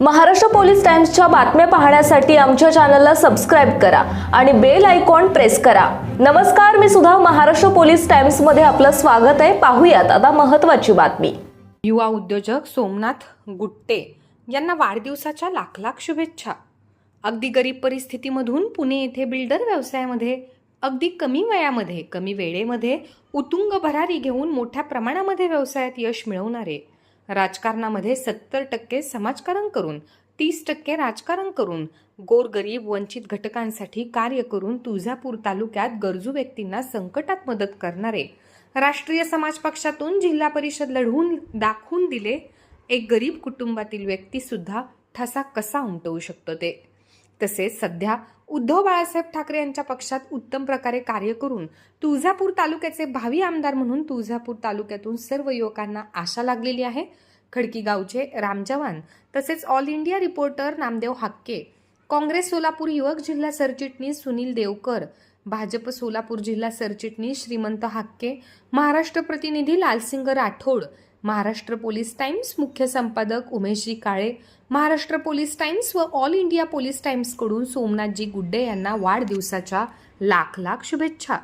Maharashtra police टाइम्सच्या बातम्या पाहण्यासाठी आमच्या चॅनलला सबस्क्राईब करा आणि बेल आयकॉन प्रेस करा. नमस्कार मी सुद्धा महाराष्ट्र पोलीस टाइम्समध्ये आपलं स्वागत आहे. पाहूयात आता महत्वाची बातमी. युवा उद्योजक सोमनाथ गुट्टे यांना वाढदिवसाच्या लाख लाख शुभेच्छा. अगदी गरीब परिस्थितीमधून पुणे येथे बिल्डर व्यवसायामध्ये अगदी कमी वयामध्ये कमी वेळेमध्ये उतुंग भरारी घेऊन मोठ्या प्रमाणामध्ये व्यवसायात यश मिळवणारे राजकारणामध्ये सत्तर टक्के समाजकारण करून तीस टक्के राजकारण करून गोरगरीब वंचित घटकांसाठी कार्य करून तुळजापूर तालुक्यात गरजू व्यक्तींना संकटात मदत करणारे राष्ट्रीय समाज पक्षातून जिल्हा परिषद लढवून दाखवून दिले एक गरीब कुटुंबातील व्यक्तीसुद्धा ठसा कसा उमटवू शकतो ते? तसेच सध्या उद्धव बाळासाहेब ठाकरे यांच्या पक्षात उत्तम प्रकारे कार्य करून तुळजापूर तालुक्याचे भावी आमदार म्हणून तुळजापूर तालुक्यातून सर्व युवकांना आशा लागलेली आहे. खडकी गावचे रामजवान तसेच all India reporter Namdev Hakke Congress Solapur युवक जिल्हा सरचिटणीस सुनील देवकर भाजप सोलापूर जिल्हा सरचिटणीस श्रीमंत हाक्के महाराष्ट्र प्रतिनिधी लालसिंग राठोड महाराष्ट्र पोलीस टाइम्स मुख्य संपादक उमेशजी काळे महाराष्ट्र पोलीस टाइम्स व ऑल इंडिया पोलीस टाइम्सकडून सोमनाथजी गुड्डे यांना वाढदिवसाच्या लाख लाख शुभेच्छा.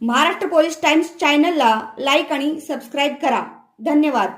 महाराष्ट्र पोलीस टाइम्स चॅनलला लाईक आणि सबस्क्राईब करा. धन्यवाद.